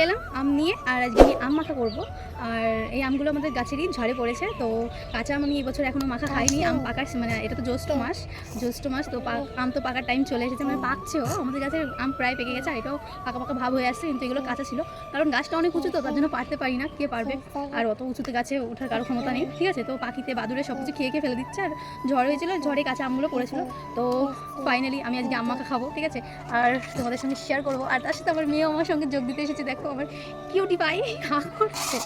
চলে এলাম আম নিয়ে আর আজকে আমি মাখা করব। আর এই আমগুলো আমাদের গাছেরই ঝড়ে পড়েছে তো কাঁচা আম আমি এবছর এখনও মাখা খাইনি। আম পাকার মানে এটা তো জ্যৈষ্ঠ মাস জ্যৈষ্ঠ মাস তো আম তো পাকার টাইম চলে এসেছে মানে পাকছেও আমাদের গাছের আম প্রায় পেকে গেছে আর এটাও পাকা পাকা ভাব হয়ে আসছে কিন্তু এগুলো কাঁচা ছিল। কারণ গাছটা অনেক উঁচু তো তার জন্য পারতে পারি না কে পারবে? আর অত উঁচুতে গাছে ওঠার কারও ক্ষমতা নেই ঠিক আছে? তো পাখিতে বাদুরে সব কিছু খেয়ে খেয়ে ফেলে দিচ্ছে আর ঝড় হয়েছিল ঝড়ে কাঁচা আমগুলো পড়েছিল। তো ফাইনালি আমি আজকে আম মাখা খাব ঠিক আছে? আর তোমাদের সঙ্গে শেয়ার করব। আর তার সাথে আমার মেয়েও আমার সঙ্গে যোগ দিতে এসেছে দেখো আমার কিউটি পাই হা করছে?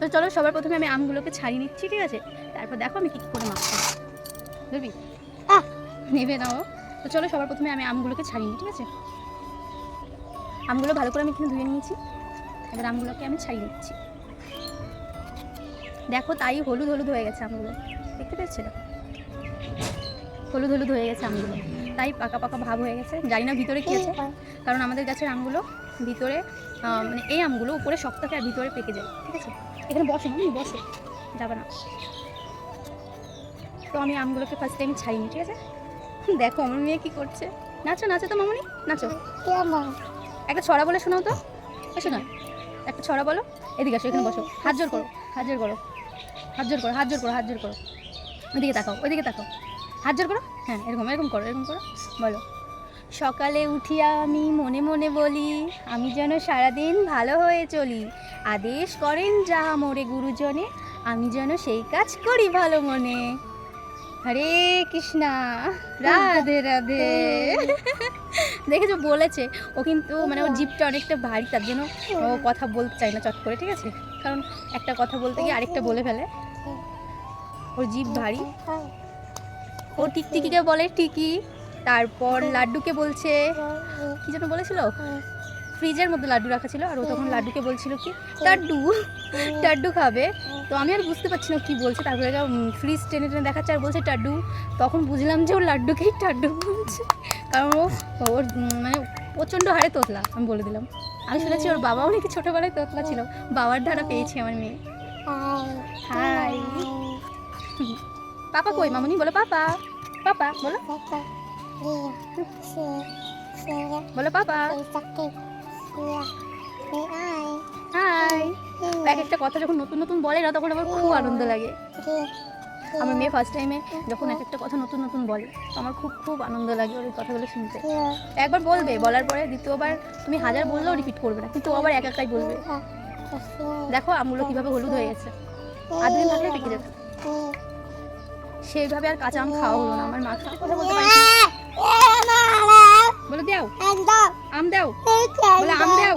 তো চলো সবার প্রথমে আমি আমগুলোকে ছাড়িয়ে নিচ্ছি ঠিক আছে? তারপর দেখো আমি কী করে মাখবো। বুঝবি আহ! নেবে নাও। তো চলো সবার প্রথমে আমি আমগুলোকে ছাড়িয়ে নিই ঠিক আছে? আমগুলো ভালো করে আমি এখানে ধুয়ে নিয়েছি। এবার আমগুলোকে আমি ছাড়িয়ে নিচ্ছি। দেখো তাই হলুদ হলুদ হয়ে গেছে আমগুলো। দেখতে পেয়েছ? দেখো হলুদ হলুদ হয়ে গেছে আমগুলো। তাই পাকা পাকা ভাব হয়ে গেছে। জানি না ভিতরে কী আছে। কারণ আমাদের গাছের আমগুলো ভিতরে মানে এই আমগুলো উপরে শক্ত আর ভিতরে পেকে যায়, ঠিক আছে? এখানে বসে না বসে। যাবে না। তো আমি আমগুলোকে ফার্স্ট টাইম ছাড়িনি, ঠিক আছে? দেখো, আমার মেয়ে কী করছে। নাচো নাচো তো, মামনি, নাচো। একটা ছড়া বলে শোনাও তো। এসো না। একটা ছড়া বলো। এদিকে আসো, এখানে বসো। হাত জোর করো, হাত জোর করো। হাত জোর করো, হাত জোর করো, হাত জোর করো। ওইদিকে তাকাও ওইদিকে তাকাও। হাত জোর করো? হ্যাঁ এরকম এরকম করো এরকম করো। বলো। সকালে উঠিয়া আমি মনে মনে বলি আমি যেন সারাদিন ভালো হয়ে চলি। আদেশ করেন যাহা মোরে গুরুজনে আমি যেন সেই কাজ করি ভালো মনে। হরে কৃষ্ণা। রাধে রাধে। দেখেছ বলেছে। ও কিন্তু মানে ওর জিপটা অনেকটা ভারী তার জন্য ও কথা বলতে চায় না চট করে ঠিক আছে? কারণ একটা কথা বলতে গিয়ে আরেকটা বলে ফেলে। ওর জিভ ভারী। ও টিকটিকিকে বলে টিকি। তারপর লাড্ডুকে বলছে, কি যেন বলেছিল? ফ্রিজের মধ্যে লাড্ডু রাখা ছিল, আর ও তখন লাড্ডুকে বলছিল কি লাড্ডু টাড্ডু খাবে। তো আমি আর বুঝতে পারছি না কি বলছে। তারপরে ফ্রিজ টেনে টেনে দেখাচ্ছে আর বলছে টাড্ডু তখন বুঝলাম যে ওর লাড্ডুকেই টাড্ডু বলছে। কারণ ও, ওর মানে প্রচণ্ড হারে তোতলা, আমি বলে দিলাম। আমি শুনেছি ওর বাবাও নাকি ছোটোবেলায় তোতলা ছিল। বাবার ধারা পেয়েছি আমার মেয়ে। হাই। পাপা কই? মামনি, বলো পাপা। পাপা, বলো। বলো পাপা হাই এক একটা কথা যখন নতুন নতুন বলে না তখন আমার খুব আনন্দ লাগে। আমার মেয়ে ফার্স্ট টাইমে যখন এক, একটা কথা নতুন নতুন বলে আমার খুব খুব আনন্দ লাগে ওর কথাগুলো শুনতে। একবার বলবে, বলার পরে দ্বিতীয়বার তুমি হাজার বললেও রিপিট করবে না, কিন্তু আবার এক একাই বলবে। দেখো, আমগুলো কীভাবে হলুদ হয়ে গেছে। আর দুদিন থাকলে পেকে যেত। সেইভাবে আর কাঁচা আম খাওয়া হলো না, আমার মা খাওয়া কথা বলতে পারি। বলো দাও। আম দাও। বলে আম দাও।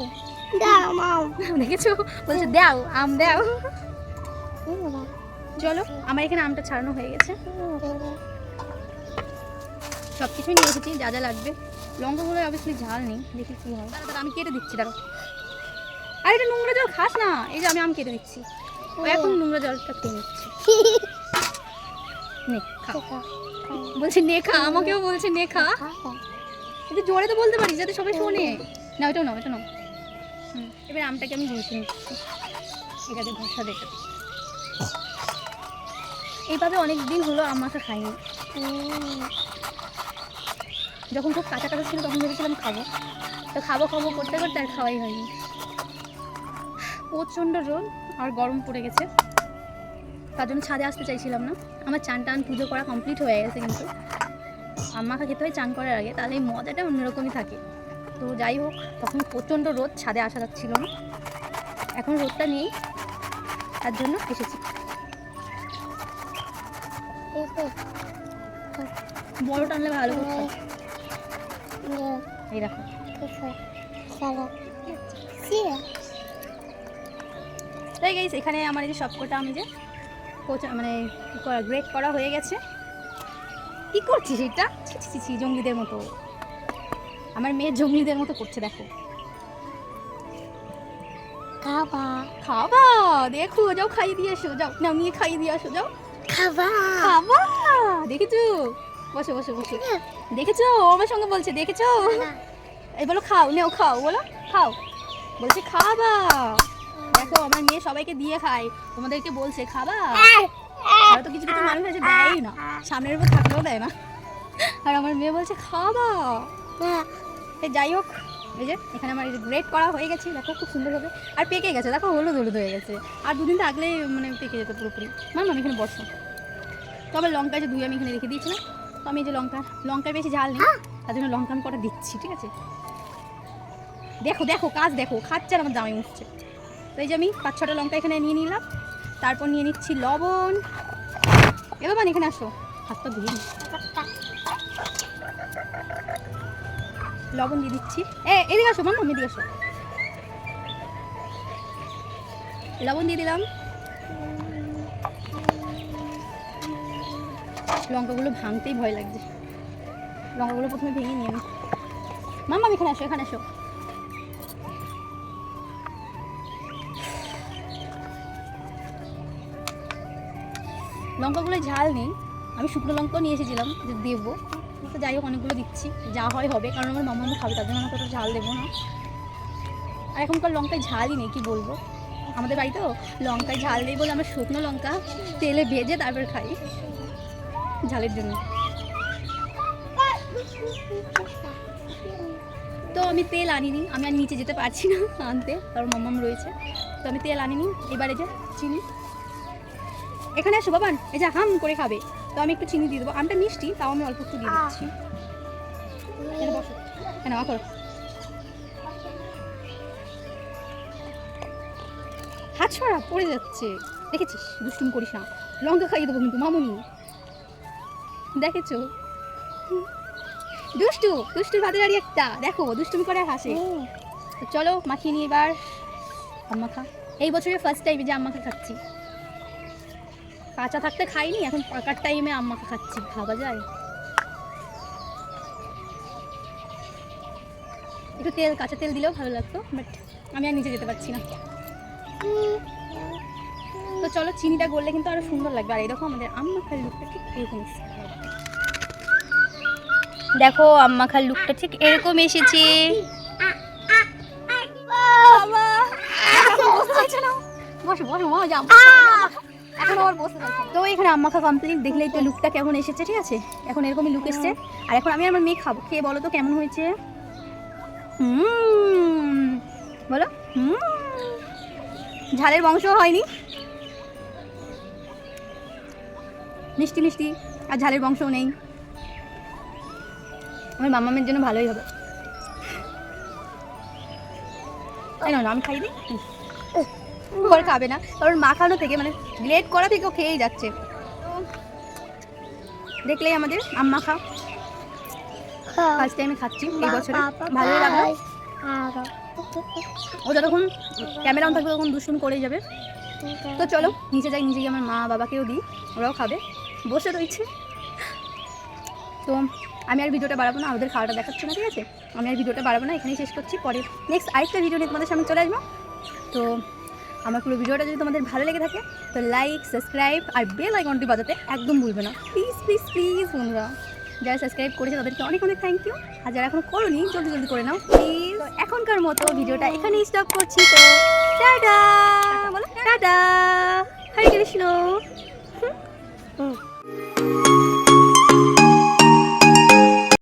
দেখেছ? বলছে দাও আম দাও। চলো আমার এখানে আমটা ছাড়ানো হয়ে গেছে। সব কিছুই নিয়ে এসেছি যা যা লাগবে। লঙ্কাগুলো অবশ্যই ঝাল নেই দেখি কি হয়। দাঁড়া আমি কেটে দিচ্ছি দাঁড়ো আর এটা নোংরা জল খাস না। এই যে আমি আম কেটে দিচ্ছি। ও এখন নোংরা জলটা খেয়ে নিচ্ছে। নে খা। বলছে নে খা। আমাকেও বলছে নে খা। একটু জোরে তো বলতে পারিস, যাতে সবাই শোনে। না, ওইটাও নাও এটা নাও এবার আমটাকে আমি ঘষে নিচ্ছি। এটাতে ঘষা দেখে। এইভাবে অনেক দিন হলো আম মাখা খাইনি যখন খুব কাঁচা কাঁচা ছিল, তখন ভেবেছিলাম খাব। তো খাব খাব করতে করতে আর খাওয়াই হয়নি। প্রচণ্ড রোদ আর গরম পড়ে গেছে। তার জন্য ছাদে আসতে চাইছিলাম না। আমার চান টান পুজো করা কমপ্লিট হয়ে গেছে কিন্তু। মাখা খেতে হয় চান করার আগে, তাহলে এই মজাটা অন্যরকমই থাকে। তো যাই হোক, তখন প্রচণ্ড রোদ, ছাদে আসা যাচ্ছিল না। এখন রোদটা নেই, তার জন্য এসেছি। বড় টানলে ভালো এই দেখো। তাই গেছি এখানে আমার এই যে সবকটা আমি যে মানে গ্রেট করা হয়ে গেছে। কি করছিস এটা? ছি ছি, ছি ছি জঙ্গলিদের মতো। আমার মেয়ে জঙ্গলিদের মতো করছে দেখো। খাবা খাবা দেখো যাও খাইয়ে দিয়ে আসো যাও না নিয়ে খাইয়ে দিয়ে আসো যাও। খাবা দেখেছ? বসো বসো বসো। দেখেছ? ও আমার সঙ্গে বলছে দেখেছ? এই বলো খাও নেও খাও বলো খাও। বলছে খাবা দেখো আমার মেয়ে সবাইকে দিয়ে খায়। তোমাদেরকে বলছে খাবা হয়তো কিছু কিছু মানুষ আছে, দেয়ই না। সামনের উপর থাকলেও দেয় না। আর আমার মেয়ে বলছে খাবা এ যাই হোক, এই যে, এখানে আমার গ্রেট করা হয়ে গেছে, দেখো খুব সুন্দরভাবে আর পেকে গেছে, দেখো, হলুদ হলুদ হয়ে গেছে। আর দুদিন তো মানে পেকে যেত পুরোপুরি। মাম আমি এখানে বসো তো আবার লঙ্কা যে ধুয়ে আমি এখানে রেখে দিয়েছিলাম। তো আমি এই যে লঙ্কা লঙ্কায় বেশি ঝাল নেই, তার জন্য লঙ্কা আমি কটা দিচ্ছি, ঠিক আছে? দেখো দেখো, কাজ দেখো, খাচ্ছে আর আমার জামাই উঠছে তো এই যে আমি পাঁচ ছটা লঙ্কা এখানে নিয়ে নিলাম। তারপর নিয়ে নিচ্ছি লবণ। এবার মানে এখানে আসো। হাত হাতটা ধুয়ে। লবণ দিয়ে দিচ্ছি। এ, এদিকে আসো, মাম্মা, এদিকে আসো। লবণ দিয়ে দিলাম। লঙ্কাগুলো ভাঙতেই ভয় লাগছে। লঙ্কাগুলো প্রথমে ভেঙে নিয়ে আমি মাম্মা, এখানে আসো এখানে আসো। লঙ্কাগুলো ঝাল নেই। আমি শুকনো লঙ্কাও নিয়ে এসেছিলাম, যে দেবো। তো যাই হোক, অনেকগুলো দিচ্ছি, যা হয় হবে। কারণ আমার মামা মামা খাবে, তার জন্য আমাকে ঝাল দেবো না। আর এখনকার লঙ্কায় ঝালই নেই, কী বলব? আমাদের বাড়িতেও লঙ্কায় ঝাল নেই বলে আমরা শুকনো লঙ্কা তেলে ভেজে তারপর খাই ঝালের জন্য। তো আমি তেল আনিনি, আমি আর নিচে যেতে পারছি না আনতে, কারণ মাম্মাম রয়েছে। তো আমি তেল আনিনি, এবারে যে চিনি। এখানে আসো বাবান এই যে হাম করে খাবে। তো আমি একটু চিনি দিয়ে দেবো। আমটা মিষ্টি তাও আমি অল্প একটু দিয়ে দিচ্ছি। এখানে বসো। হ্যাঁ না করো। হাত ছড়া পড়ে যাচ্ছে। দেখেছিস? দুষ্টুম করিস না। লঙ্কা খাইয়ে দেবো কিন্তু মামুনি। দেখেছ? দুষ্টু দুষ্টুর ভাতে দাঁড়িয়ে একটা। দেখো দুষ্টুমি করে হাসে। তো চলো মাখিয়ে নিয়ে এবার। আম্মা খা। এই বছরের ফার্স্ট টাইম যে আম্মাকে খাচ্ছি। কাঁচা থাকতে খাইনি এখন পাকার টাইমে আম্মাকে খাচ্ছি খাওয়া যায় একটু তেল কাঁচা তেল দিলেও ভালো লাগতো বাট আমি আর নিচে যেতে পারছি না তো চলো চিনিটা গড়লে কিন্তু আরও সুন্দর লাগবে আর এরকম আমাদের আম্মা খাল লুকটা ঠিক এরকম দেখো আম্মা খাল লুকটা ঠিক এরকম এসেছে। বসো বসো মা যাও এখন বসতে চাইছে তো এখানে আম্মা খা কমপ্লিট দেখলেই তো লুকটা কেমন এসেছে, ঠিক আছে? এখন এরকমই লুক এসেছে। আর এখন আমি আমার মেয়ে খাব। খেয়ে বলো তো কেমন হয়েছে? বলো। ঝালের বংশ হয়নি। মিষ্টি মিষ্টি, আর ঝালের বংশও নেই। আমার মামামের জন্য ভালোই হবে। তাই না আমি খাই দিই। ওর খাবে না কারণ মাখানো থেকে মানে গ্লেড করা থেকে ও খেয়েই যাচ্ছে। দেখলেই আমাদের আম্মা খা ফার্স্ট টাইমে খাচ্ছি এই বছরে ভালোই লাগল। ও যতক্ষণ ক্যামেরা অন থাকবে তখন দুষ্টুমি করেই যাবে। তো চলো নিচে যাই নিচে গিয়ে আমার মা বাবাকেও দিই ওরাও খাবে। বসে রয়েছে। তো আমি আর ভিডিওটা বাড়াবো না ওদের খাওয়াটা দেখাচ্ছি না ঠিক আছে? আমি আর ভিডিওটা বাড়াবো না এখানেই শেষ করছি পরে নেক্সট আরেকটা ভিডিও নিয়ে তোমাদের সামনে চলে আসব। তো আমার পুরো ভিডিওটা যদি তোমাদের ভালো লেগে থাকে তো লাইক সাবস্ক্রাইব আর বেল আইকনটি বাজাতে একদম ভুলবে না। প্লিজ প্লিজ প্লিজ বন্ধুরা যারা সাবস্ক্রাইব করেছে তাদেরকে অনেক অনেক থ্যাংক ইউ আর যারা এখনও করোনি জলদি জলদি করে নাও প্লিজ এখনকার মতো ভিডিওটা এখানেই স্টপ করছি তো টাটা। বলো টাটা! হরে কৃষ্ণ!